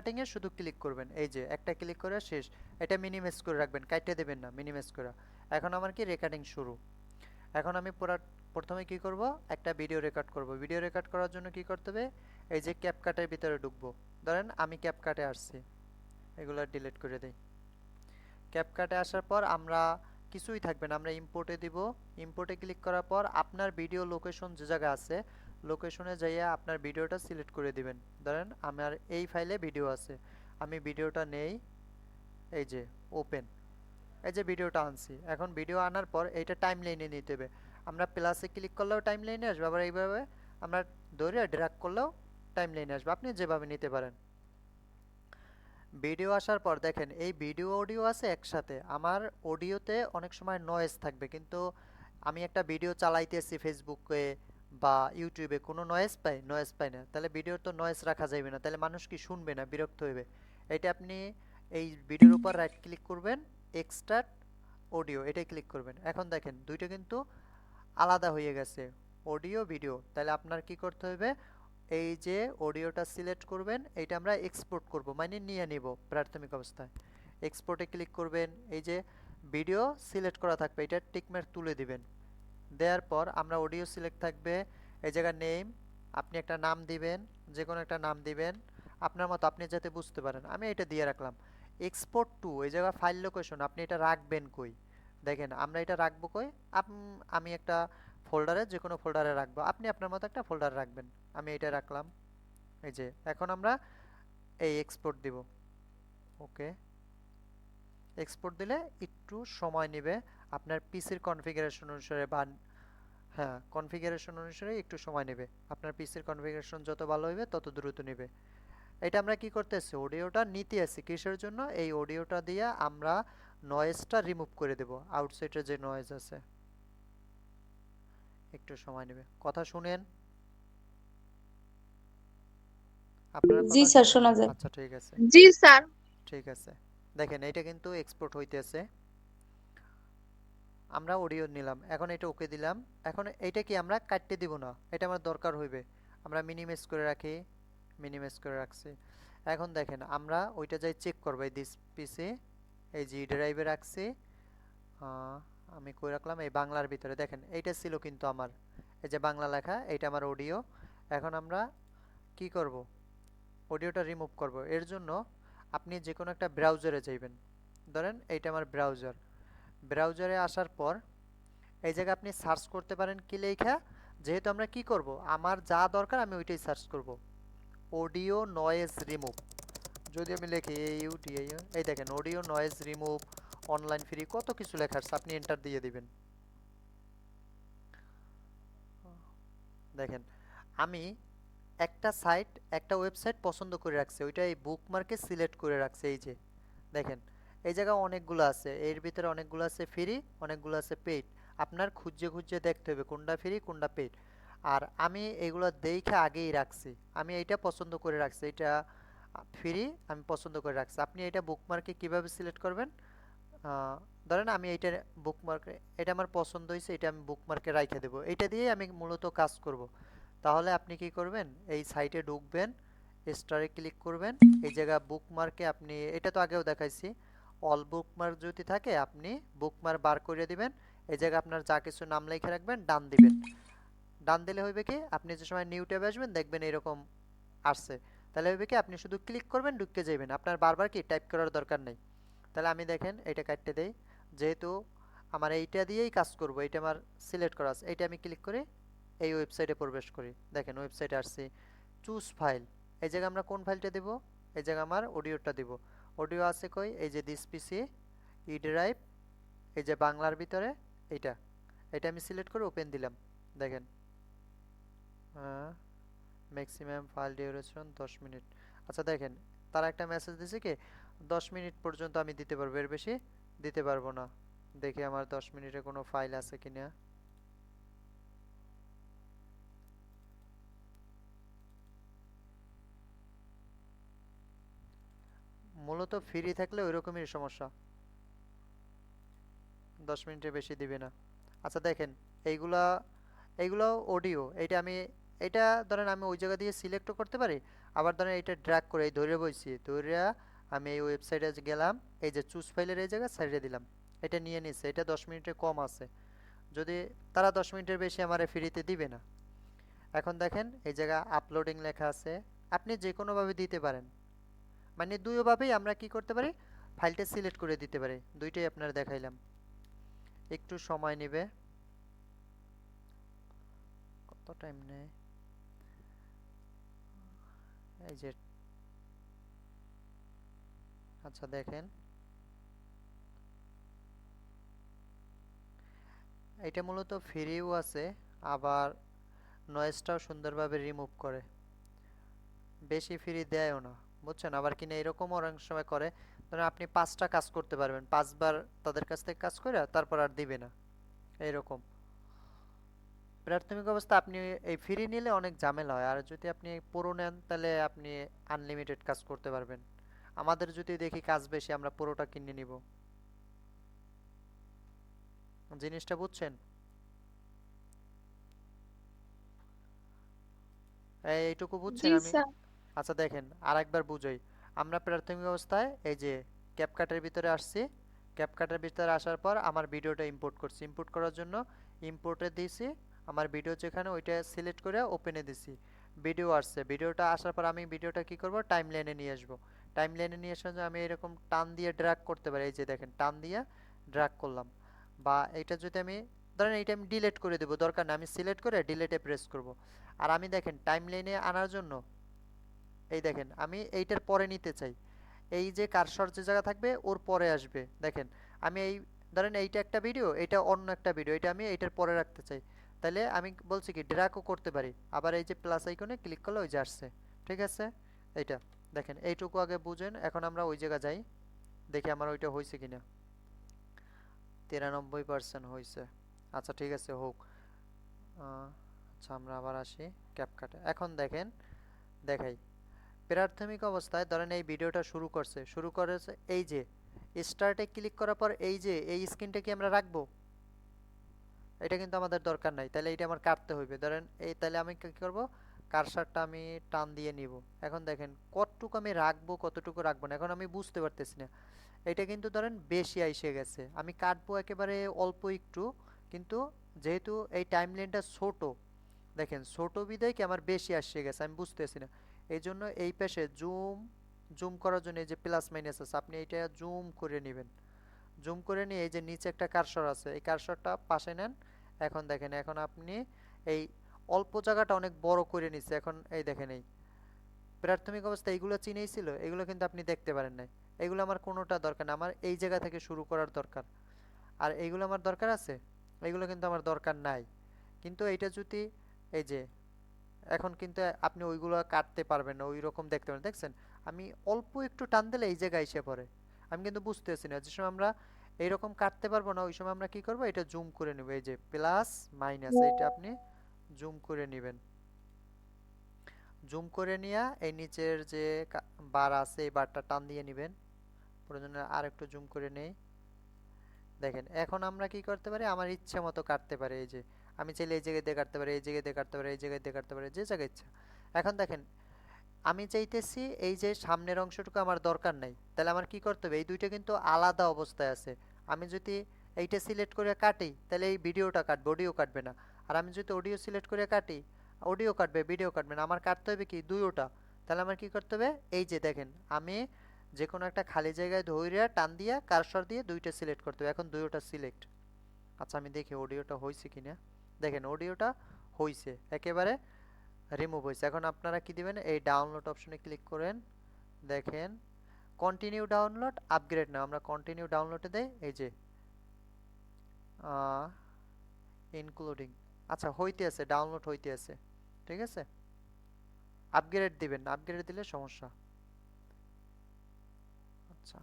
কাটিংয়ে শুধু ক্লিক করবেন, এই যে একটা ক্লিক করে শেষ, এটা মিনিমাইজ করে রাখবেন কাটতে দেবেন না মিনিমাইজ করে। এখন আমার কি রেকর্ডিং শুরু? এখন আমি পুরা, প্রথমে কি করব? একটা ভিডিও রেকর্ড করব। ভিডিও রেকর্ড করার জন্য কি করতে হবে? এই যে ক্যাপকাটের ভিতরে ঢুকবো। ধরেন আমি ক্যাপকাটে আসছি। এগুলো ডিলিট করে দেই। ক্যাপকাটে আসার পর আমরা কিছুই থাকবে না, আমরা ইম্পোর্টে দিব। ইম্পোর্টে ক্লিক করার পর আপনার ভিডিও লোকেশন যে জায়গা আছে লোকেশনে যাইয়া আপনার ভিডিওটা সিলেক্ট করে দিবেন। ধরেন আমার এই ফাইলে ভিডিও আছে। আমি ভিডিওটা নেই, এই যে ওপেন এই যে ভিডিওটা আনছি। এখন ভিডিও আনার পর এইটা টাইম লাইনে নিতে হবে। আমরা প্লাসে ক্লিক করলেও টাইম লাইনে আসবে, আবার এইভাবে আমরা ধরে ড্র্যাগ করলেও টাইম লাইনে আসবে। আপনি যেভাবে নিতে পারেন। ভিডিও আসার পর দেখেন, এই ভিডিও অডিও আছে একসাথে। আমার অডিওতে অনেক সময় নয়েজ থাকবে, কিন্তু আমি একটা ভিডিও চালাইতেছি ফেসবুকে বা ইউটিউবে কোনো নয়েজ পাই নয়েজ পাই না। তাহলে ভিডিওর তো নয়েস রাখা যাবে না। তাহলে মানুষ কি শুনবে না? বিরক্ত হইবে। এটা আপনি এই ভিডিওর উপর রাইট ক্লিক করবেন এক্সট্রা অডিও এটাই ক্লিক করবেন। এখন দেখেন, দুইটা কিন্তু আলাদা হয়ে গেছে। অডিও ভিডিও তাহলে আপনার কি করতে হবে এই যে অডিওটা সিলেক্ট করবেন, এইটা আমরা এক্সপোর্ট করব। মানে নিয়ে নিব প্রাথমিক অবস্থায়। এক্সপোর্টে ক্লিক করবেন, এই যে ভিডিও সিলেক্ট করা থাকবে, এটা টিকমার্ক তুলে দিবেন। দেওয়ার পর আমরা অডিও সিলেক্ট থাকবে। এই জায়গার নেম আপনি একটা নাম দিবেন যে কোনো একটা নাম দিবেন। আপনার মতো আপনি যাতে বুঝতে পারেন। আমি এটা দিয়ে রাখলাম। এক্সপোর্ট টু এই জায়গা ফাইল লোকেশন আপনি এটা রাখবেন কই? দেখেন, আমরা এটা রাখব কই? আমি একটা ফোল্ডারে যে কোনো ফোল্ডারে রাখব। আপনি আপনার মতো একটা ফোল্ডারে রাখবেন। আমি এটা রাখলাম। এই যে, এখন আমরা এই এক্সপোর্ট দিব। ওকে। এক্সপোর্ট দিলে একটু সময় নেবে। আপনার পিসির কনফিগারেশন অনুসারে বা হ্যাঁ কনফিগারেশন অনুসারে একটু সময় নেবে। আপনার পিসির কনফিগারেশন যত ভালো হবে তত দ্রুত নেবে। এটা আমরা কি করতেছি? অডিওটা নিতে আসি কিসের জন্য? এই অডিওটা দিয়ে আমরা নয়েজটা রিমুভ করে দেব। আউটসাইডের যে নয়েজ আছে। একটু সময় নেবে। কথা শুনেন। আপনারা জি স্যার শোনা যায়। আচ্ছা ঠিক আছে। জি স্যার। ঠিক আছে। দেখেন এটা কিন্তু এক্সপোর্ট হইতেছে। আমরা অডিও নিলাম। এখন এটা ওকে দিলাম। এখন এইটা কি আমরা কাটতে দিব না? এটা আমার দরকার হইবে। আমরা মিনিমাইজ করে রাখি। মিনিমাইজ করে রাখছি। এখন দেখেন, আমরা ওইটা যাই চেক করব এই দিস পিসে এই জি ড্রাইভে রাখছি। আমি কই রাখলাম? এই বাংলার ভিতরে। দেখেন, এইটা ছিল কিন্তু আমার। এই যে বাংলা লেখা, এইটা আমার অডিও এখন আমরা কি করব? অডিওটা রিমুভ করব। এর জন্য আপনি যে কোনো একটা ব্রাউজারে যাইবেন। ধরেন, এইটা আমার ব্রাউজার ব্রাউজারে আসার পর, এই জায়গায় আপনি সার্চ করতে পারেন কি লেখা, যেহেতু আমরা কি করব? আমার যা দরকার আমি ওইটাই সার্চ করব। অডিও নয়েজ রিমুভ যদি আমি লিখি ইউটিআই এই দেখেন audio noise remove online free কত কিছু লেখা আছে আপনি এন্টার দিয়ে দিবেন। দেখেন, আমি একটা সাইট একটা ওয়েবসাইট পছন্দ করে রাখছি ওইটা এই বুকমার্কে সিলেক্ট করে রাখছে, এই যে। দেখেন এই জায়গায় অনেকগুলো আছে, এর ভিতরে অনেকগুলো আছে ফ্রি অনেকগুলো আছে পেইড আপনার খুঁজে খুঁজে দেখতে হবে কোনটা ফ্রি কোনটা পেইড আর আমি এগুলো দেখে আগেই রাখছি। আমি এইটা পছন্দ করে রাখছি এটা ফ্রি আমি পছন্দ করে রাখছি। আপনি এটা বুকমার্কে কীভাবে সিলেক্ট করবেন? ধরেন আমি এইটা বুকমার্কে এটা আমার পছন্দ হয়েছে, এটা আমি বুকমার্কে রাইখে দেবো। এটা দিয়েই আমি মূলত কাজ করব। তাহলে আপনি কি করবেন? এই সাইটে ঢুকবেন স্টারে ক্লিক করবেন। এই জায়গা বুকমার্কে আপনি, এটা তো আগেও দেখাইছি অল বুকমার্ক যদি থাকে, আপনি বুকমার্ক বার করে দিবেন। এই জায়গায় আপনার যা কিছু নাম লিখে রাখবেন ডান দিবেন। ডান দিলে হইবে কি, আপনি যে সময় নিউ ট্যাবে আসবেন, দেখবেন এরকম আসছে। তাহলে হইবে কি, আপনি শুধু ক্লিক করবেন, ঢুকতে যাবেন আপনার বারবার কি টাইপ করার দরকার নেই। তাহলে আমি দেখেন এটা কাটতে দেই। যেহেতু আমার এইটা দিয়েই কাজ করব, এইটা আমার সিলেক্ট করা আছে, এইটা আমি ক্লিক করে এই ওয়েবসাইটে প্রবেশ করি। দেখেন ওয়েবসাইটে আসছি চুজ ফাইল এই জায়গায় আমরা কোন ফাইলটা দেব? এই জায়গায় আমার অডিওটা দেব। অডিও আছে কই? এই যে দিস পিসি ই ড্রাইভ এই যে বাংলার ভিতরে, এইটা। এটা আমি সিলেক্ট করে ওপেন দিলাম। দেখেন। ম্যাক্সিমাম ফাইল ডিউরেশন দশ মিনিট। আচ্ছা দেখেন। তারা একটা মেসেজ দিছে কি, দশ মিনিট পর্যন্ত আমি দিতে পারব, এর বেশি দিতে পারব না। দেখি আমার দশ মিনিটে কোনো ফাইল আছে কিনা। মূলত ফ্রি থাকলে ওইরকমই সমস্যা। দশ মিনিটের বেশি দিবে না। আচ্ছা দেখেন, এইগুলা এইগুলো অডিও এইটা আমি এটা ধরেন আমি ওই জায়গা দিয়ে সিলেক্টও করতে পারি, আবার ধরেন এটা ড্র্যাগ করে এই ধরে বইছি, ধরে আমি এই ওয়েবসাইটে গেলাম, এই যে চুজ ফাইলের এই জায়গায় সাইডে দিলাম, এটা নিয়ে নিচ্ছে এটা দশ মিনিটের কম আছে। যদি তারা দশ মিনিটের বেশি আমার ফ্রিতে দিবে না। এখন দেখেন, এই জায়গা আপলোডিং লেখা আছে, আপনি যে কোনোভাবে দিতে পারেন। মানে দুই দুইভাবেই আমরা কি করতে পারি? ফাইলটা সিলেক্ট করে দিতে পারি। দুইটাই আপনার দেখাইলাম। একটু সময় নেবে। কত টাইম নেয় এই যে আচ্ছা দেখেন। এটা মূলত ফ্রিও আছে, আবার নয়েজটাও সুন্দরভাবে রিমুভ করে। বেশি ফ্রি দেয়ও না। বুঝছেন? আবার কিনা এরকম অনেক সময় করে ধরেন আপনি পাঁচটা কাজ করতে পারবেন পাঁচবার তাদের কাছ থেকে কাজ করে তারপর আর দিবে না এইরকম প্রাথমিক অবস্থা আপনি এই ফ্রি নিলে অনেক ঝামেলা হয় আর যদি আপনি পুরো নেন তাহলে আপনি আনলিমিটেড কাজ করতে পারবেন। আমাদের যদি দেখি কাজ বেশি আমরা পুরোটা কিনে নিব। জিনিসটা বুঝছেন? এইটুকু বুঝছেন আমি? আচ্ছা দেখেন, আরেকবার বুঝাই। আমরা প্রাথমিক অবস্থায় এই যে ক্যাপকাটের ভিতরে আসছি। ক্যাপকাটের ভিতরে আসার পর আমার ভিডিওটা ইম্পোর্ট করছি। ইম্পোর্ট করার জন্য ইম্পোর্টে দিয়েছি। আমার ভিডিও যেখানে ওইটা সিলেক্ট করে ওপেনে দিছি ভিডিও আসছে। ভিডিওটা আসার পর আমি ভিডিওটা কি করব? টাইম লাইনে নিয়ে আসব। টাইম লাইনে নিয়ে আসার জন্য আমি এরকম টান দিয়ে ড্র্যাগ করতে পারি। এই যে দেখেন, টান দিয়ে ড্র্যাগ করলাম। বা এটা যদি আমি, ধরেন এইটা আমি ডিলেট করে দেবো, দরকার না আমি সিলেক্ট করে ডিলেটে প্রেস করব। আর আমি দেখেন টাইম লাইনে আনার জন্য এই দেখেন, আমি এইটার পরে নিতে চাই। এই যে কারসর যে জায়গা থাকবে, ওর পরে আসবে। দেখেন, আমি এই, ধরেন এইটা একটা ভিডিও এটা অন্য একটা ভিডিও এটা আমি এইটার পরে রাখতে চাই। তাহলে আমি বলছি কি ড্রাকও করতে পারি। আবার এই যে প্লাস আইকনে ক্লিক করলে ওই যে আসছে। ঠিক আছে? এইটা, দেখেন, এইটুকু আগে বুঝেন। এখন আমরা ওই জায়গা যাই। দেখি আমার ওইটা হয়েছে কিনা। তিরানব্বই পার্সেন্ট হয়েছে আচ্ছা ঠিক আছে, হোক। আচ্ছা আমরা আবার আসি। ক্যাপকাটে এখন দেখেন, দেখাই। প্রাথমিক অবস্থায় ধরেন এই ভিডিওটা শুরু করছে, শুরু করেছে এই যে স্টার্টে ক্লিক করার পর এই যে, এই স্ক্রিনটা কি আমরা রাখব? এটা কিন্তু আমাদের দরকার নাই, তাহলে এটা আমার কাটতে হইবে। ধরেন এই, তাহলে আমি কি করব? কারসারটা আমি টান দিয়ে নিব। এখন দেখেন কতটুকু আমি রাখব, কতটুকু রাখব না, এখন আমি বুঝতে পারতেছি না। এটা কিন্তু ধরেন বেশি আইসে গেছে। আমি কাটবো একেবারে অল্প একটু, কিন্তু যেহেতু এই টাইম লাইনটা ছোট, দেখেন ছোটো বিদায় কি আমার বেশি আসছে গেছে, আমি বুঝতেছি না। এই জন্য এই পাশে জুম জুম করার জন্য এই যে প্লাস মাইনাস আছে, আপনি এটা জুম করে নেবেন। জুম করে নিয়ে এই যে নিচে একটা কারসর আছে, এই কারসরটা পাশে নেন। এখন দেখেন, এখন আপনি এই অল্প জায়গাটা অনেক বড় করে নিচ্ছে। এখন এই দেখেন এই প্রাথমিক অবস্থা এইগুলো চিনেই ছিল, এগুলো কিন্তু আপনি দেখতে পারেন নাই। এগুলো আমার কোনোটা দরকার না, আমার এই জায়গা থেকে শুরু করার দরকার। আর এইগুলো আমার দরকার আছে? এগুলো কিন্তু আমার দরকার নাই। কিন্তু এইটা যদি এই যে এখন কিন্তু আপনি ওইগুলো কাটতে পারবেন না ওই রকম দেখতে পারেন। দেখছেন? আমি অল্প একটু টান দিলে এই জায়গায় এসে পড়ে। আমি কিন্তু বুঝতেছি না, যে সময় আমরা এইরকম কাটতে পারব না, ওই সময় আমরা কি করব? এটা জুম করে নেব। এই যে প্লাস মাইনাস এটা আপনি জুম করে নেবেন। জুম করে নিয়ে এই নিচের যে বার আছে, এই বারটা টান দিয়ে নেবেন। প্রয়োজনে আর একটু জুম করে নেই। দেখেন, এখন আমরা কি করতে পারি? আমার ইচ্ছে মতো কাটতে পারি। এই যে আমি চাইলে এই জায়গায় দিয়ে কাটতে পারি, এই জায়গায় দিয়ে কাটতে পারি, এই জায়গায় দিয়ে কাটতে পারি, যে জায়গায় ইচ্ছা। এখন দেখেন, আমি চাইতেছি এই যে সামনের অংশটুকু আমার দরকার নাই, তাহলে আমার কি করতে হবে? এই দুইটা কিন্তু আলাদা অবস্থায় আছে। আমি যদি এইটা সিলেক্ট করে কাটি, তাহলে এই ভিডিওটা কাটবে, অডিও কাটবে না। আর আমি যদি অডিও সিলেক্ট করে কাটি, অডিও কাটবে, ভিডিও কাটবে না, আমার কাটতে হবে কি দুইওটা তাহলে আমার কি করতে হবে? এই যে দেখেন, আমি যে কোনো একটা খালি জায়গায় ধৈর্য টান দিয়ে, কারসর দিয়ে দুইটা সিলেক্ট করতে হবে। এখন দুইটা সিলেক্ট। আচ্ছা আমি দেখি অডিওটা হয়েছে কিনা। দেখেন অডিওটা হয়েছে একেবারে রিমুভ হয়েছে এখন আপনারা কি দিবেন? এই ডাউনলোড অপশনে ক্লিক করেন, দেখেন কন্টিনিউ ডাউনলোড আপগ্রেড না আমরা কন্টিনিউ ডাউনলোডে দেই, এই যে ইনক্লুডিং আচ্ছা হইতে আছে ডাউনলোড হইতে আছে, ঠিক আছে? আপগ্রেড দিবেন আপগ্রেড দিলে সমস্যা। আচ্ছা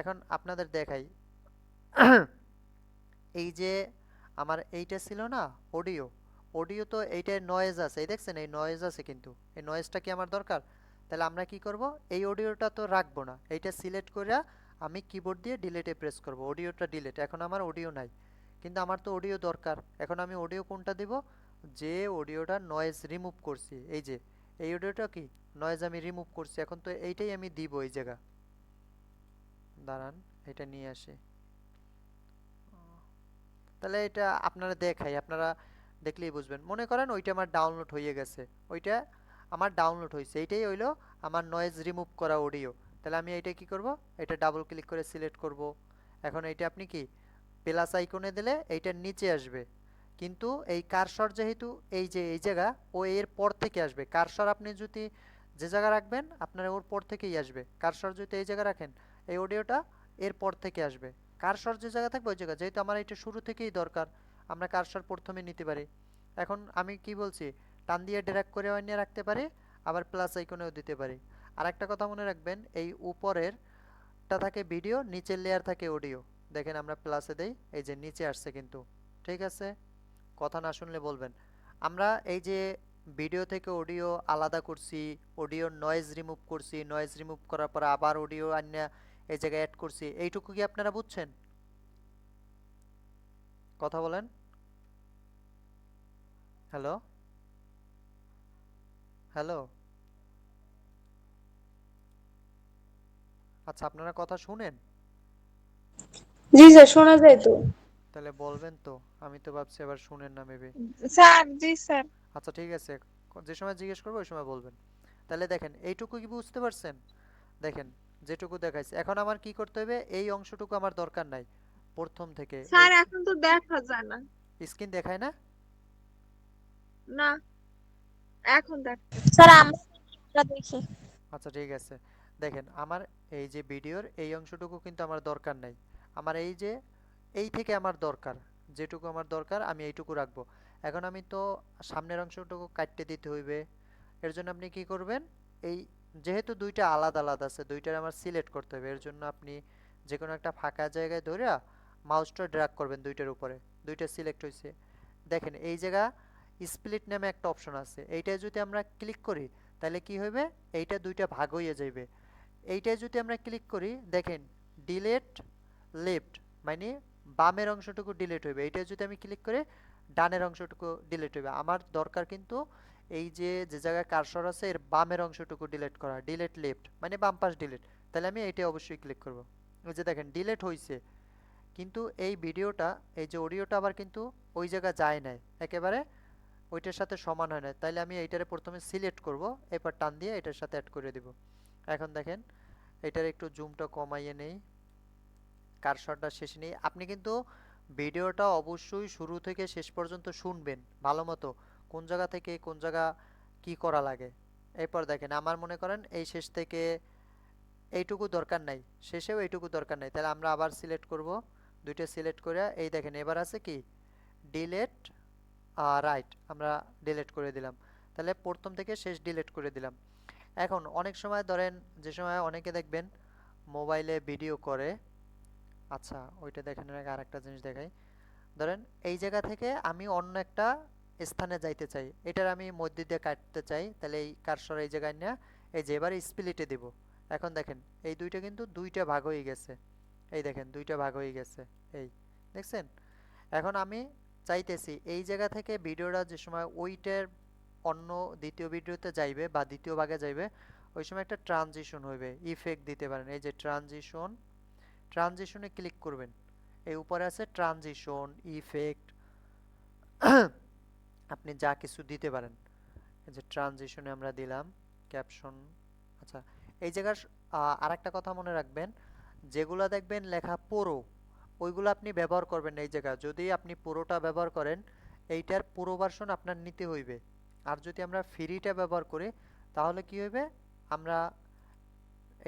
এখন আপনাদের দেখাই, এই যে আমার এইটা ছিল না অডিও অডিও তো এইটার নয়েজ আছে, এই দেখছেন? এই নয়েজ আছে কিন্তু। এই নয়েজটা কি আমার দরকার? তাহলে আমরা কি করব? এই অডিওটা তো রাখব না। এইটা সিলেক্ট করে আমি কিবোর্ড দিয়ে ডিলেটে প্রেস করব। অডিওটা ডিলেট এখন আমার অডিও নাই। কিন্তু আমার তো অডিও দরকার। এখন আমি অডিও কোনটা দিব? যে অডিওটা নয়েজ রিমুভ করছি। এই যে, এই অডিওটা কি? নয়েজ আমি রিমুভ করছি। এখন তো এইটাই আমি দিব এই জায়গা। দাঁড়ান এটা নিয়ে আসি। তাহলে এটা আপনারা দেখাই, আপনারা দেখলেই বুঝবেন। মনে করেন ওইটা আমার ডাউনলোড হয়ে গেছে, ওইটা আমার ডাউনলোড হয়েছে, এইটাই হইল আমার নয়েজ রিমুভ করা অডিও তাহলে আমি এটা কি করব? এটা ডাবল ক্লিক করে সিলেক্ট করব। এখন এইটা আপনি কি প্লাস আইকনে দিলে এইটার নিচে আসবে। কিন্তু এই কারসর যেহেতু এই যে, এই জায়গা, ও এর পর থেকে আসবে। কারসর আপনি যদি যে জায়গা রাখবেন, আপনার ওর পর থেকেই আসবে। কারসর যদি এই জায়গা রাখেন, এই অডিওটা এর পর থেকে আসবে। কারসর যে জায়গা থাকবে ওই জায়গা যেহেতু আমার এটা শুরু থেকেই দরকার, আমরা কারসর প্রথমে নিতে পারি। এখন আমি কি বলছি, টান দিয়ে ড্র্যাগ করে নিয়ে রাখতে পারি, আবার প্লাস আইকনেও দিতে পারি। আর একটা কথা মনে রাখবেন, এই উপরেরটা থাকে ভিডিও নিচের লেয়ার থাকে অডিও দেখেন আমরা প্লাসে দেই, এই যে নিচে আসছে কিন্তু। ঠিক আছে? কথা না শুনলে বলবেন। আমরা এই যে ভিডিও থেকে অডিও আলাদা করছি অডিও নয়েজ রিমুভ করছি নয়েজ রিমুভ করার পর আবার অডিও আনিয়া এই জায়গায় অ্যাড করছি। এইটুকু কি আপনারা বুঝছেন? কথা বলেন। হ্যালো হ্যালো আচ্ছা আপনারা কথা শুনেন? জি স্যার শোনা যায় তো। তাহলে বলবেন তো। আমি তো ভাবছি আবার শুনেন না মেবি স্যার জি স্যার। আচ্ছা ঠিক আছে। যে সময় জিজ্ঞেস করব ওই সময় বলবেন। তাহলে দেখেন এইটুকু কি বুঝতে পারছেন? দেখেন যেটুকু দেখাইছে। এখন আমার কি করতে হবে এই অংশটুকু আমার দরকার নাই প্রথম থেকে। স্যার এখন তো দেখা যায় না। স্ক্রিন দেখায় না? না এখন দেখ স্যার আমরা দেখি। আচ্ছা ঠিক আছে। দেখেন আমার এই যে ভিডিওর এই অংশটুকু কিন্তু আমার দরকার নাই। আমার এই যে এই থেকে আমার দরকার যেটুকু আমার দরকার আমি এইটুকু রাখব। এখন আমি তো সামনের অংশটুকু কাটতে দিতে হইবে। এর জন্য আপনি কি করবেন? এই যেহেতু দুইটা আলাদা আলাদা আছে, দুইটার আমার সিলেক্ট করতে হবে। এর জন্য আপনি যে কোনো একটা ফাঁকা জায়গায় ধরে মাউসটা ড্র্যাগ করবেন দুইটার উপরে। দুইটা সিলেক্ট হয়েছে দেখেন, এই জায়গা স্প্লিট নামে একটা অপশন আছে। এইটায় যদি আমরা ক্লিক করি, তাহলে কি হবে এইটা দুইটা ভাগ হয়ে যাবে এইটায় যদি আমরা ক্লিক করি, দেখেন ডিলেট লেফট মানে বামের অংশটুকু ডিলেট হইবে। এইটা যদি আমি ক্লিক করে, ডানের অংশটুকু ডিলেট হইবে। আমার দরকার কিন্তু এই যে যে জায়গায় কারসর আছে, এর বামের অংশটুকু ডিলেট করা ডিলেট লেফট মানে বাম পাশ ডিলেট তাহলে আমি এইটা অবশ্যই ক্লিক করব। ওই যে দেখেন ডিলেট হইছে। কিন্তু এই ভিডিওটা, এই যে অডিওটা আবার কিন্তু ওই জায়গা যায় নাই। একেবারে ওইটার সাথে সমান হয় না তাইলে আমি এইটারে প্রথমে সিলেক্ট করব, এরপর টান দিয়ে এটার সাথে অ্যাড করে দিব। এখন দেখেন, এটার একটু জুমটা কমাইয়ে নেই। কারসরটা শেষে নেই। আপনি কিন্তু ভিডিওটা অবশ্যই শুরু থেকে শেষ পর্যন্ত শুনবেন, ভালো মতো। কোন জায়গা থেকে কোন জায়গা কি করা লাগে। এরপর দেখেন, আমার মনে করেন এই শেষ থেকে এইটুকু দরকার নাই। শেষেও এইটুকু দরকার নাই। তাহলে আমরা আবার সিলেক্ট করব। দুইটা সিলেক্ট করে, এই দেখেন এবার আছে কি? ডিলেট রাইট আমরা ডিলেট করে দিলাম। তাহলে প্রথম থেকে শেষ ডিলেট করে দিলাম। এখন অনেক সময় ধরেন, যে সময় অনেকে দেখবেন মোবাইলে ভিডিও করে। আচ্ছা ওইটা দেখানোর আগে আরেকটা জিনিস দেখাই। ধরেন এই জায়গা থেকে আমি অন্য একটা স্থানে যাইতে চাই। এটার আমি মধ্যে দিয়ে কাটতে চাই, তাহলে এই কারসর এই জায়গায় নিয়ে, এই যে এবার স্প্লিটে দিব। এখন দেখেন, এই দুইটা কিন্তু দুইটা ভাগ হয়ে গেছে। এই দেখেন, দুইটা ভাগ হয়ে গেছে। এই, দেখছেন? এখন আমি চাইতেছি, এই জায়গা থেকে ভিডিওটা যে সময় ওইটার অন্য দ্বিতীয় ভিডিওতে যাইবে বা দ্বিতীয় ভাগে যাইবে, ওই সময় একটা ট্রানজিশন হইবে, ইফেক্ট দিতে পারেন। এই যে ট্রানজিশন, ট্রানজিশনে ক্লিক করবেন। এই উপরে আছে ট্রানজিশন, ইফেক্ট আপনি যা কিছু দিতে পারেন। যে ট্রানজিশনে আমরা দিলাম ক্যাপশন আচ্ছা এই জায়গার আর একটা কথা মনে রাখবেন, যেগুলো দেখবেন লেখা পুরো, ওইগুলো আপনি ব্যবহার করবেন এই জায়গা যদি আপনি পুরোটা ব্যবহার করেন, এইটার পুরো ভার্সন আপনার নিতে হইবে। আর যদি আমরা ফ্রিটা ব্যবহার করি, তাহলে কি হইবে? আমরা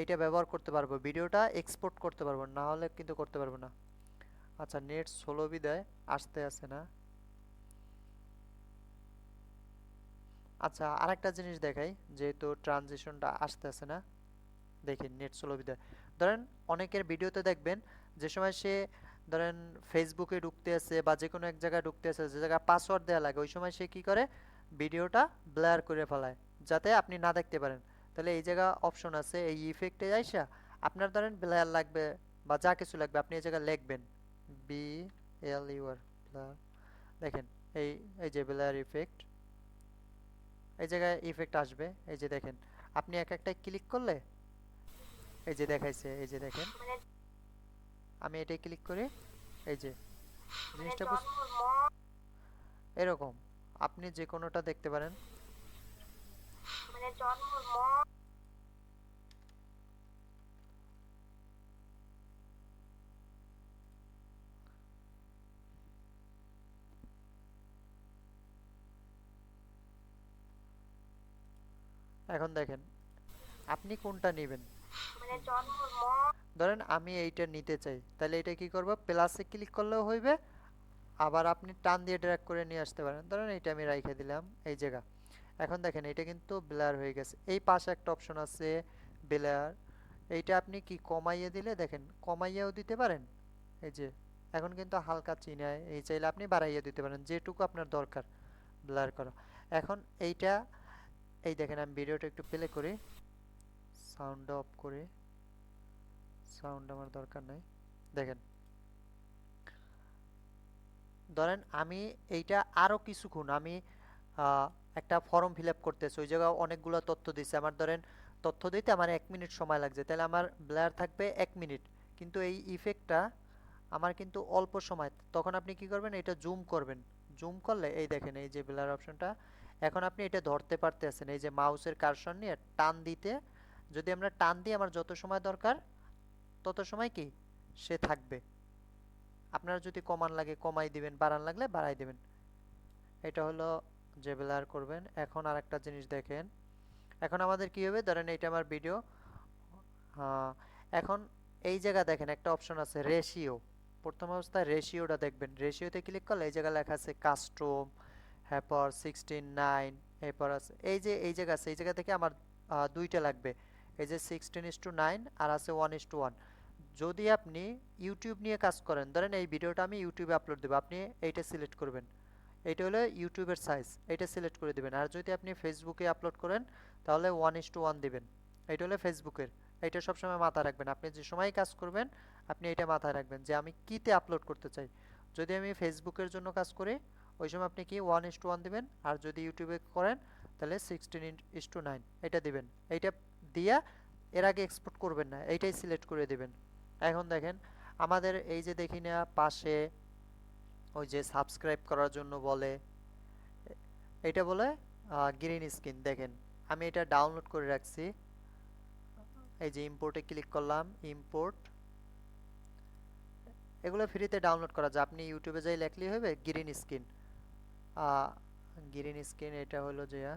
এইটা ব্যবহার করতে পারব, ভিডিওটা এক্সপোর্ট করতে পারব, না হলে কিন্তু করতে পারব না। আচ্ছা নেট ষোলো বিদায়, আসতে আসে না। আচ্ছা আরেকটা জিনিস দেখাই, যেহেতু ট্রানজিশনটা আসতে আসে না, দেখি নেট বিদায় ধরেন, অনেকের ভিডিওতে দেখবেন, যে সময় সে, ধরেন ফেসবুকে ঢুকতে আছে বা যে কোনো এক জায়গায় ঢুকতে আছে, যে জায়গায় পাসওয়ার্ড দেওয়া লাগে, ওই সময় সে কি করে? ভিডিওটা ব্লার করে ফেলায়, যাতে আপনি না দেখতে পারেন। তাহলে এই জায়গা অপশন আছে, এই ইফেক্টে আইসা, আপনার ধরেন ব্লার লাগবে বা যা কিছু লাগবে, আপনি এই জায়গায় লিখবেন বি এল ব্লার দেখেন, এই এই যে ব্লার ইফেক্ট এই জায়গায় ইফেক্ট আসবে। এই যে দেখেন, আপনি এক একটাই ক্লিক করলে, এই যে দেখাইছে, এই যে দেখেন, আমি এটাই ক্লিক করি, এই যে জিনিসটা এরকম, আপনি যে কোনোটা দেখতে পারেন। এখন দেখেন আপনি কোনটা নেবেন? ধরেন আমি এইটা নিতে চাই তাহলে এটা কি করব? প্লাসে ক্লিক করলেও হইবে আবার আপনি টান দিয়ে ড্র্যাগ করে নিয়ে আসতে পারেন। ধরেন এইটা আমি রাইখে দিলাম এই জায়গা। এখন দেখেন এটা কিন্তু ব্লার হয়ে গেছে। এই পাশে একটা অপশন আছে ব্লার এইটা আপনি কি কমাইয়ে দিলে দেখেন কমাইয়েও দিতে পারেন। এই যে এখন কিন্তু হালকা চিনায় এই চাইলে আপনি বাড়াইয়ে দিতে পারেন যেটুকু আপনার দরকার ব্লার করা। এখন এইটা এই দেখেন, আমি ভিডিওটা একটু প্লে করি। সাউন্ড অফ করে। সাউন্ড আমার দরকার নাই। দেখেন। ধরেন, আমি এইটা আরও কিছুক্ষণ আমি একটা ফর্ম ফিল করতেছি। ওই জায়গায় অনেকগুলো তথ্য দিচ্ছে আমার ধরেন, তথ্য দিতে আমার এক মিনিট সময় লাগছে। তাহলে আমার ব্লার থাকবে এক মিনিট কিন্তু এই ইফেক্টটা আমার কিন্তু অল্প সময়। তখন আপনি কি করবেন? এটা জুম করবেন। জুম করলে, এই দেখেন, এই যে ব্লার অপশনটা এখন আপনি এটা ধরতে পারতেছেন, এই যে মাউসের কারসর নিয়ে টান দিতে, যদি আমরা টান দিই আমার যত সময় দরকার, তত সময় কি? সে থাকবে। আপনার যদি কমান লাগে কমাই দিবেন, বাড়ান লাগলে বাড়াই দিবেন। এটা হলো যে ব্লার করবেন। এখন আর একটা জিনিস দেখেন। এখন আমাদের কি হবে? ধরেন এইটা আমার ভিডিও এখন এই জায়গা দেখেন, একটা অপশন আছে রেশিও প্রথম অবস্থায় রেশিওটা দেখবেন। রেশিওতে ক্লিক করলে এই জায়গায় লেখা আছে কাস্টম এরপর সিক্সটিন নাইন এরপর আছে, এই যে, এই জায়গা আছে, এই জায়গা থেকে আমার দুইটা লাগবে। এই যে সিক্সটিন ইস টু নাইন আর আছে ওয়ান ইস টু ওয়ান যদি আপনি ইউটিউব নিয়ে কাজ করেন, ধরেন এই ভিডিওটা আমি ইউটিউবে আপলোড দেবো, আপনি এইটা সিলেক্ট করবেন। এইটা হলো ইউটিউবের সাইজ এটা সিলেক্ট করে দিবেন। আর যদি আপনি ফেসবুকে আপলোড করেন, তাহলে ওয়ান ইস টু ওয়ান দিবেন। এটা হলো ফেসবুকের এটা সবসময় মাথায় রাখবেন। আপনি যে সময় কাজ করবেন, আপনি এটা মাথায় রাখবেন যে আমি কিতে আপলোড করতে চাই। যদি আমি ফেসবুকের জন্য কাজ করি ওই সময় আপনি কি ওয়ান ইস টু ওয়ান দেবেন? আর যদি ইউটিউবে করেন, তাহলে সিক্সটিন ইস টু নাইন এটা দিবেন। এইটা দিয়া এর আগে এক্সপোর্ট করবেন না, এইটাই সিলেক্ট করে দিবেন। এখন দেখেন, আমাদের এই যে দেখি না, পাশে ওই যে সাবস্ক্রাইব করার জন্য বলে, এটা বলে গ্রিন স্ক্রিন দেখেন। আমি এটা ডাউনলোড করে রাখছি। এই যে ইম্পোর্টে ক্লিক করলাম ইম্পোর্ট এগুলো ফ্রিতে ডাউনলোড করা যায়। আপনি ইউটিউবে যাই লেখলেই হবে গ্রিন স্ক্রিন গ্রিন স্ক্রিন এটা হলো যে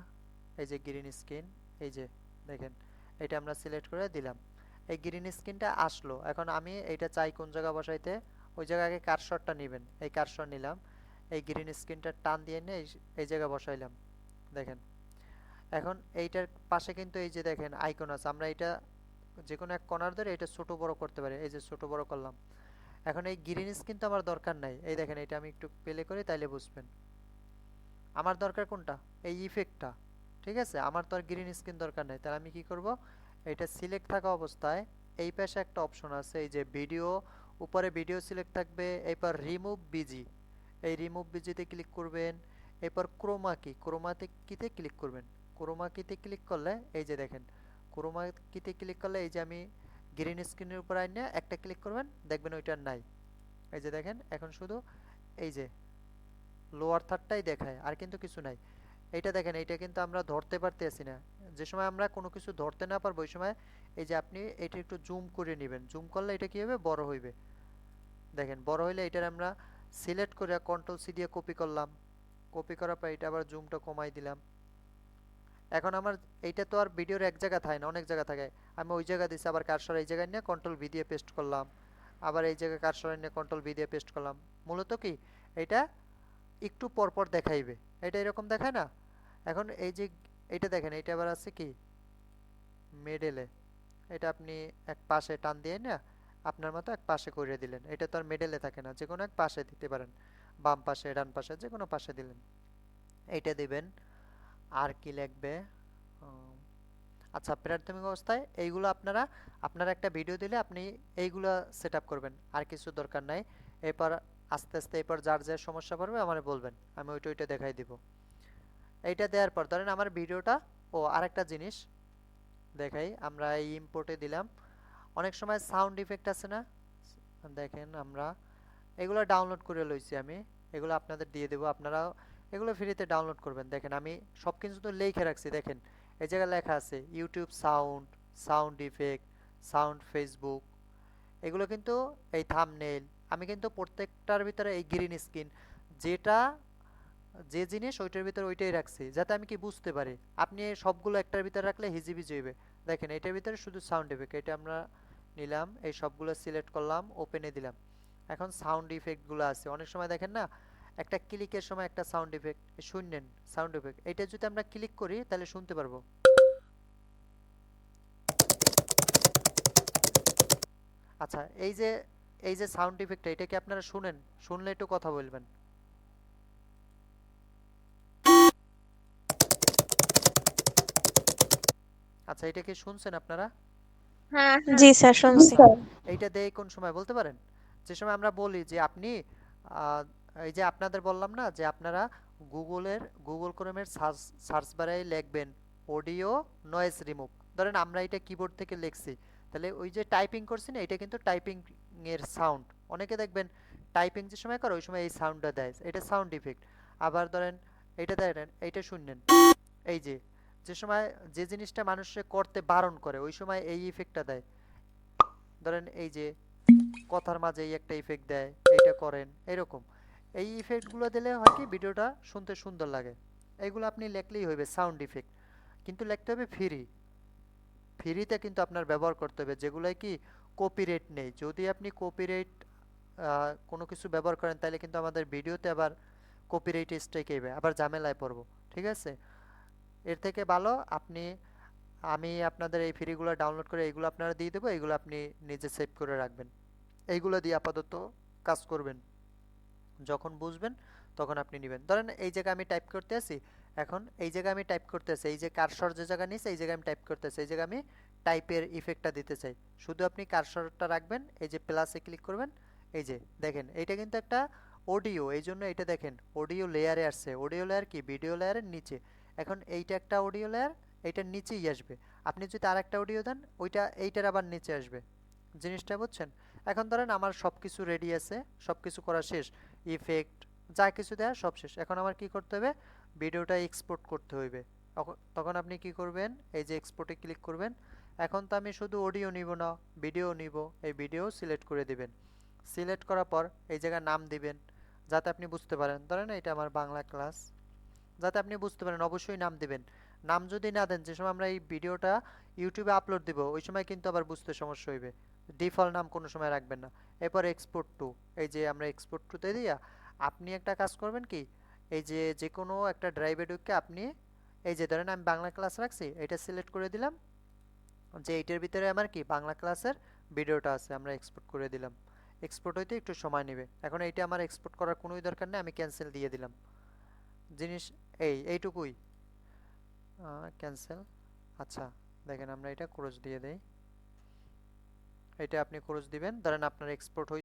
এই যে গ্রিন স্ক্রিন এই যে দেখেন, এটা আমরা সিলেক্ট করে দিলাম। এই গ্রিন স্ক্রিনটা আসলো। এখন আমি এইটা চাই কোন জায়গা বসাইতে? ওই জায়গায় আগে কারসরটা নেবেন। এই কারসর নিলাম। এই গ্রিন স্ক্রিনটা টান দিয়ে নিয়ে এই- জায়গায় বসাইলাম। দেখেন, এখন এইটার পাশে কিন্তু এই যে দেখেন আইকন আছে। আমরা এটা যে কোনো এক কর্নার ধরে এটা ছোট বড় করতে পারি। এই যে ছোট বড় করলাম। এখন এই গ্রিন স্ক্রিন তো আমার দরকার নাই। এই দেখেন এটা আমি একটু প্লে করি, তাইলে বুঝবেন। আমার দরকার কোনটা? এই ইফেক্টটা ঠিক আছে? আমার তো আর গ্রিন স্ক্রিন দরকার নেই। তাহলে আমি কি করব? এটা সিলেক্ট থাকা অবস্থায় এই পাশে একটা অপশন আছে, এই যে ভিডিও উপরে ভিডিও সিলেক্ট থাকবে, এরপর রিমুভ বিজি এই রিমুভ বিজিতে ক্লিক করবেন, এরপর ক্রোমা কি ক্রোমাতে কিতে ক্লিক করবেন। ক্রোমা কিতে ক্লিক করলে, এই যে দেখেন ক্রোমা কিতে ক্লিক করলে এই যে আমি গ্রিন স্ক্রিনের উপর আইনে একটা ক্লিক করবেন, দেখবেন ওইটা নাই। এই যে দেখেন, এখন শুধু এই যে লোয়ার থার্ডটাই দেখায়, আর কিন্তু কিছু নাই। এইটা দেখেন, এইটা কিন্তু আমরা ধরতে পারতেছি না। যে সময় আমরা কোনো কিছু ধরতে না পারব, ওই সময় এই যে আপনি এটা একটু জুম করে নেবেন। জুম করলে এটা কি হবে? বড় হইবে। দেখেন, বড় হইলে এটার আমরা সিলেক্ট করে কন্ট্রোল সি দিয়ে কপি করলাম। কপি করার পর এটা আবার জুমটা কমাই দিলাম। এখন আমার এইটা তো আর ভিডিওর এক জায়গা থাকে না, অনেক জায়গা থাকে। আমি ওই জায়গা দিছি, আবার কারসর এই জায়গায় নিয়ে কন্ট্রোল ভি দিয়ে পেস্ট করলাম। আবার এই জায়গায় কারসর নিয়ে কন্ট্রোল ভি দিয়ে পেস্ট করলাম। মূলত কি? এটা একটু পর পর দেখাইবে। এটা এরকম দেখায় না? এখন এই যে এইটা দেখেন, এইটা আবার আছে কি? মেডেলে এটা আপনি এক পাশে টান দিয়ে না, আপনার মতো এক পাশে করে দিলেন। এটা তো আর মেডেলে থাকে না, যে কোনো এক পাশে দিতে পারেন। বাম পাশে, ডান পাশে, যে কোনো পাশে দিলেন। এইটা দিবেন। আর কি লাগবে আচ্ছা প্রাথমিক অবস্থায় এইগুলো আপনারা আপনারা একটা ভিডিও দিলে আপনি এইগুলো সেট করবেন। আর কিছু দরকার নাই। এরপর আস্তে আস্তে এরপর যার যে সমস্যা পড়বে আমার বলবেন, আমি ওইটা ওইটা দেখাই দিব। এইটা দেওয়ার পর, ধরেন আমার ভিডিওটা, ও আরেকটা জিনিস দেখাই, আমরা এই ইম্পোর্টে দিলাম। অনেক সময় সাউন্ড ইফেক্ট আছে না? দেখেন আমরা, এগুলো ডাউনলোড করে লইছি আমি, এগুলো আপনাদের দিয়ে দেবো, আপনারা এগুলো ফ্রিতে ডাউনলোড করবেন। দেখেন আমি সব কিছু তো লিখে রাখছি, দেখেন, এই জায়গায় লেখা আছে YouTube sound sound effect sound Facebook এগুলো কিন্তু এই থামনেল আমি কিন্তু প্রত্যেকটার ভিতরে এই গ্রিন স্ক্রিন যেটা, যে জিনিস ওইটার ভিতরে ওইটাই রাখছি, যাতে আমি কি বুঝতে পারি। আপনি সবগুলো একটার ভিতরে রাখলে হিজিবিজি হইবে। দেখেন, এটার ভিতরে শুধু সাউন্ড ইফেক্ট এটা আমরা নিলাম, এই সবগুলো সিলেক্ট করলাম ওপেনে দিলাম। এখন সাউন্ড ইফেক্টগুলো আছে। অনেক সময় দেখেন না, একটা ক্লিকের সময় একটা সাউন্ড ইফেক্ট শুনলেন সাউন্ড ইফেক্ট এটা যদি আমরা ক্লিক করি, তাহলে শুনতে পারব। আচ্ছা এই যে এই যে সাউন্ড ইফেক্টটা এটা কি আপনারা শুনেন? শুনলে একটু কথা বলবেন। আচ্ছা এটা কি শুনছেন আপনারা? হ্যাঁ হ্যাঁ। জি স্যার শুনছি। এইটা দেয় কোন সময় বলতে পারেন? যে সময় আমরা বলি যে আপনি আহ, এই যে আপনাদের বললাম না যে আপনারা গুগলের গুগল ক্রোমের সার্চ সার্চ বারে লিখবেন অডিও নয়েজ রিমুভ। ধরেন আমরা এটা কিবোর্ড থেকে লিখছি। তাহলে ওই যে টাইপিং করছি না এটা কিন্তু টাইপিং এর সাউন্ড অনেকে দেখবেন টাইপিং যে সময় করে, ওই সময় এই সাউন্ডটা দেয়। এটা সাউন্ড ইফেক্ট আবার ধরেন এটা দেন এইটা শুনলেন। এই যে যে সময় যে জিনিসটা মানুষে করতে বারণ করে, ওই সময় এই ইফেক্টটা দেয়। ধরেন এই যে, কথার মাঝে এই একটা ইফেক্ট দেয় এইটা করেন, এরকম। এই ইফেক্টগুলো দিলে হয় কি, ভিডিওটা শুনতে সুন্দর লাগে। এইগুলো আপনি লিখলেই হইবে সাউন্ড ইফেক্ট কিন্তু লিখতে হবে ফ্রি ফ্রিতে কিন্তু আপনার ব্যবহার করতে হবে। যেগুলোয় কি কপিরাইট নেই। যদি আপনি কপিরাইট কোনো কিছু ব্যবহার করেন, তাহলে কিন্তু আমাদের ভিডিওতে আবার কপিরাইট স্ট্রাইক আইবে আবার ঝামেলায় পড়ব। ঠিক আছে? এর থেকে ভালো, আপনি, আমি আপনাদের এই ফ্রিগুলো ডাউনলোড করে এইগুলো আপনারা দিয়ে দেবো এইগুলো আপনি নিজে সেভ করে রাখবেন। এইগুলো দিয়ে আপাতত কাজ করবেন। যখন বুঝবেন, তখন আপনি নেবেন। ধরেন এই জায়গায় আমি টাইপ করতে আছি, এখন এই জায়গায় আমি টাইপ করতে আছি, এই যে কারসর যে জায়গা নিয়েছে, এই জায়গায় আমি টাইপ করতে আছি, এই জায়গায় আমি টাইপের ইফেক্টটা দিতে চাই। শুধু আপনি কারসরটা রাখবেন, এই যে প্লাসে ক্লিক করবেন, এই যে দেখেন, এইটা কিন্তু একটা অডিও এই জন্য এটা দেখেন অডিও লেয়ারে আসছে। অডিও লেয়ার কি? ভিডিও লেয়ারের নিচে। এখন এইটা একটা অডিও লেয়ার এইটার নিচেই আসবে। আপনি যদি আর একটা অডিও দেন, ওইটা, এইটার আবার নিচে আসবে। জিনিসটা বুঝছেন? এখন ধরেন আমার সব কিছু রেডি আছে সব কিছু করা শেষ। ইফেক্ট যা কিছু দেয়া সব শেষ। এখন আমার কি করতে হবে? ভিডিওটা এক্সপোর্ট করতে হইবে। তখন- তখন আপনি কি করবেন? এই যে এক্সপোর্টে ক্লিক করবেন। এখন তো আমি শুধু অডিও নিব না ভিডিও নিব। এই ভিডিও সিলেক্ট করে দিবেন। সিলেক্ট করার পর এই জায়গায় নাম দিবেন, যাতে আপনি বুঝতে পারেন। ধরেন এটা আমার বাংলা ক্লাস যাতে আপনি বুঝতে পারেন, অবশ্যই নাম দিবেন। নাম যদি না দেন, যে সময় আমরা এই ভিডিওটা ইউটিউবে আপলোড দিব, ওই সময় কিন্তু আবার বুঝতে সমস্যা হইবে। ডিফল্ট নাম কোনো সময় রাখবেন না। এরপর এক্সপোর্ট টু এই যে আমরা এক্সপোর্ট টুতে দিয়া, আপনি একটা কাজ করবেন কি, এই যে যে কোনো একটা ড্রাইভে ঢুকে আপনি, এই যে ধরেন আমি বাংলা ক্লাস রাখছি, এটা সিলেক্ট করে দিলাম। যে এইটার ভিতরে আমার কি বাংলা ক্লাসের ভিডিওটা আছে, আমরা এক্সপোর্ট করে দিলাম। এক্সপোর্ট হইতে একটু সময় নেবে। এখন এইটা আমার এক্সপোর্ট করার কোনোই দরকার নেই, আমি ক্যান্সেল দিয়ে দিলাম। জিনিস এই, এইটুকুই। ক্যান্সেল আচ্ছা দেখেন আমরা এটা ক্রোজ দিয়ে দেই। এটা আপনি ক্রোজ দিবেন। ধরেন আপনার এক্সপোর্ট